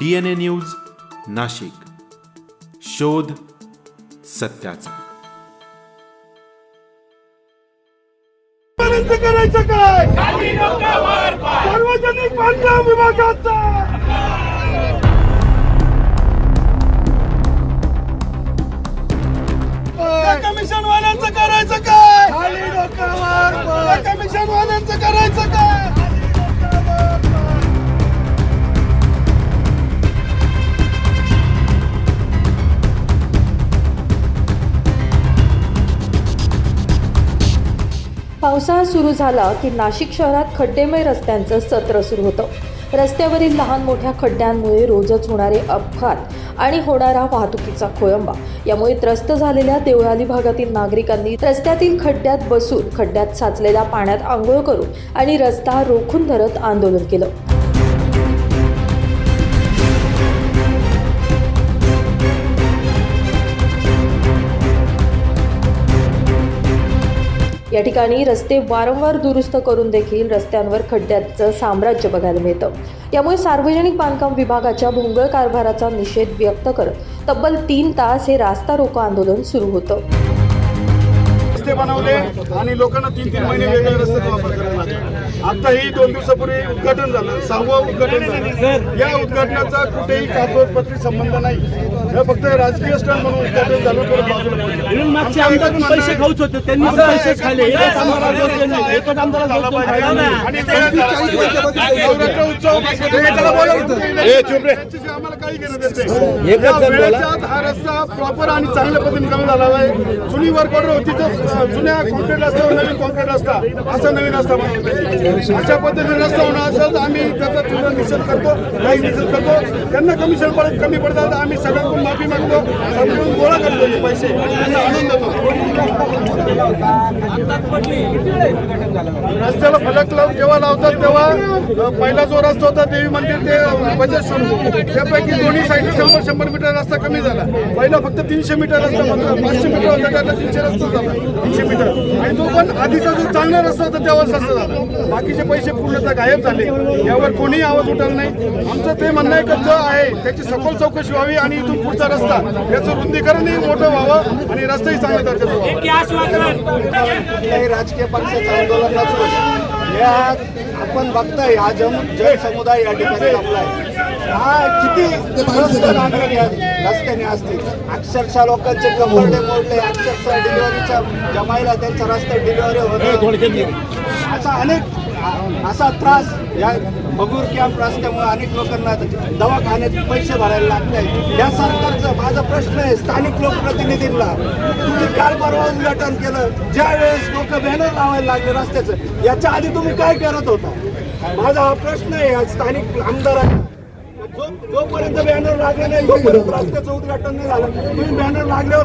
DNA news Nashik. शोध सत्याचा. पर्यंत करायचं काय? सार्वजनिक बांधकाम विभागाचा. पावसाळा सुरू झाला की नाशिक शहरात खड्डेमय रस्त्यांचं सत्र सुरू होतं. रस्त्यावरील लहान मोठ्या खड्ड्यांमुळे रोजच होणारे अपघात आणि होणारा वाहतुकीचा खोळंबा. यामुळे त्रस्त झालेल्या देवळाली भागातील नागरिकांनी रस्त्यातील खड्ड्यात बसून खड्ड्यात साचलेल्या पाण्यात आंघोळ करून आणि रस्ता रोखून धरत आंदोलन केलं. या ठिकाणी रस्ते वारंवार दुरुस्त करून देखील रस्त्यांवर खड्ड्यांचं साम्राज्य बघायला मिळतं. यामुळे सार्वजनिक बांधकाम विभागाच्या भोंगळ कारभाराचा निषेध व्यक्त करत तब्बल तीन तास हे रास्ता रोको आंदोलन सुरू होतं. रस्ते बनवले आणि लोकांना तीन तीन महिने वेगळे रस्त्याचा वापर करायला लागला. आता ही दोन दिवसापूर्वी उद्घाटन झालं. सहावं उद्घाटन झालं. या उद्घाटनाचा कुठेही कागदपत्री संबंध नाही. हे फक्त राजकीय स्टँड म्हणून उद्घाटन झालं तर बाजूला मागचे आमदार पैसे खाऊच होते. त्यांनी पैसे खाल्ले एकच. एकच हा रस्ता प्रॉपर आणि चांगल्या पद्धतीने काम झाला आहे. जुनी वर्क ऑर्डर होती तर जुन्या कॉन्क्रीट रस्त्यावर नवीन कॉन्क्रीट रस्ता असा नवीन रस्ता बनवतो अशा पद्धतीने रस्ता होणार असेल तर आम्ही त्याचा तीव्र निषेध करतो काही निषेध करतो. त्यांना कमिशन पडत कमी पडतात. आम्ही सगळ्यांकडून माफी मागतो. सगळ्यांकडून गोळा करतो पैसे. त्यांना आणून Ya, ya, रस्त्याला फलक लावून जेव्हा लावतात तेव्हा पहिला जो रस्ता होता देवी मंदिर ते बजेट शोरूम त्यापैकी दोन्ही साईड शंभर शंभर मीटर रस्ता कमी झाला. पहिला फक्त तीनशे मीटर रस्ता पाचशे मीटर होता त्याला तीनशे रस्ता झाला. तीनशे मीटर. आणि तो पण आधीचा जो चांगला रस्ता होता तेव्हाच रस्ता झाला. बाकीचे पैसे पूर्णतः गायब झाले. यावर कोणीही आवाज उठवला नाही. आमचं ते म्हणणं आहे की जो आहे त्याची सखोल चौकशी व्हावी आणि इथून पुढचा रस्ता याचं रुंदीकरणही मोठं व्हावं आणि रस्ताही चांगल्या दर्जाचा व्हावा. कुठल्याही राजकीय पक्षाचं आंदोलन नसून या आपण बघताय हा जम जन समुदाय या ठिकाणी जमलाय. हा किती रस्त्याने असतील. अक्षरशः लोकांचे कंबरडे मोडले अक्षरशः डिलिव्हरीच्या जमाईला त्यांच्या रस्त्यात डिलिव्हरी होते असा अनेक असा त्रास या भगूर कॅम्प रस्त्यामुळे अनेक लोकांना दवाखान्यात पैसे भरायला लागले या सरकारचा माझा प्रश्न आहे स्थानिक लोकप्रतिनिधींना तुम्ही काल परवा उद्घाटन केलं ज्या वेळेस लोक बॅनर लावायला लागले रस्त्याचं याच्या आधी तुम्ही काय करत होता? माझा हा प्रश्न आहे स्थानिक आमदारांना. जोपर्यंत बॅनर लागले नाही तोपर्यंत रस्त्याचं उद्घाटन नाही झालं तुम्ही बॅनर लागल्यावर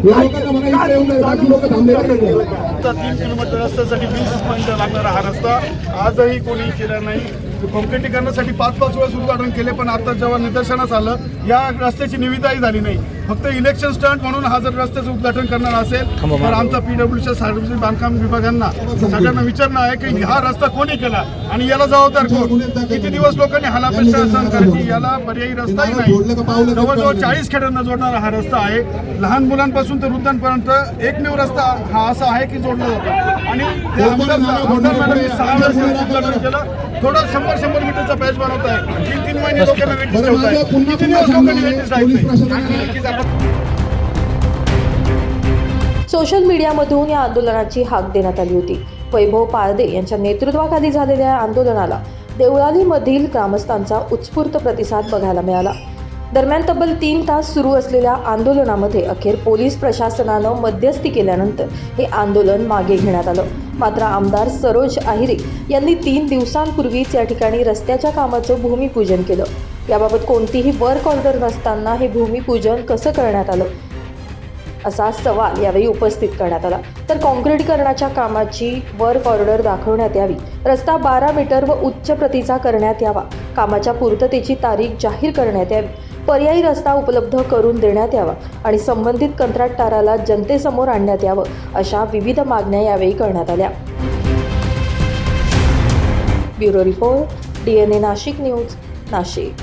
तीन किलोमीटर रस्त्यासाठी वीस मिनिटं लागणारा हा रस्ता आजही कोणी केला नाही. कॉन्क्रिटीकरणासाठी पाच पाच वेळेस उद्घाटन केले पण आता जेव्हा निदर्शनास आलं या रस्त्याची निविदाही झाली नाही. फक्त इलेक्शन स्टंट म्हणून हा जर रस्त्याचं उद्घाटन करणार असेल तर आमचा पीडब्ल्यूच्या सार्वजनिक बांधकाम विभागांना सगळ्यांना विचारणं आहे की हा रस्ता कोणी केला आणि याला जबाबदार कोण? किती दिवस लोकांनी हालापेक्षा सहन करायची याला पर्यायी रस्ताही नाही. जवळजवळ चाळीस खेड्यांना जोडणारा हा रस्ता आहे. लहान मुलांपासून तर वृद्धांपर्यंत एकमेव रस्ता हा असा आहे की जोडला जातो. आणि सहा उद्घाटन केलं. थोडं शंभर शंभर मीटरचा पॅच बनवत आहे तीन तीन महिने लोकांना ठेवत आहे किती दिवस लोकांनी राहायचं सोशल मीडियामधून या आंदोलनाची हाक देण्यात आली होती. वैभव पारदे यांच्या नेतृत्वाखाली झालेल्या या आंदोलनाला देवळालीमधील ग्रामस्थांचा उत्स्फूर्त प्रतिसाद बघायला मिळाला. दरम्यान तब्बल तीन तास सुरू असलेल्या आंदोलनामध्ये अखेर पोलीस प्रशासनानं मध्यस्थी केल्यानंतर हे आंदोलन मागे घेण्यात आलं. मात्र आमदार सरोज आहिरे यांनी तीन दिवसांपूर्वीच या ठिकाणी रस्त्याच्या कामाचं भूमिपूजन केलं. याबाबत कोणतीही वर्क ऑर्डर नसताना हे भूमिपूजन कसं करण्यात आलं? असा सवाल यावेळी उपस्थित करण्यात आला. तर काँक्रीटकरणाच्या कामाची वर्क ऑर्डर दाखवण्यात यावी. रस्ता बारा मीटर व उच्च प्रतीचा करण्यात यावा. कामाच्या पूर्ततेची तारीख जाहीर करण्यात यावी. पर्यायी रस्ता उपलब्ध करून देण्यात यावा आणि संबंधित कंत्राटदाराला जनतेसमोर आणण्यात यावं अशा विविध मागण्या यावेळी करण्यात आल्या. Bureau report D N A Nashik news Nashik.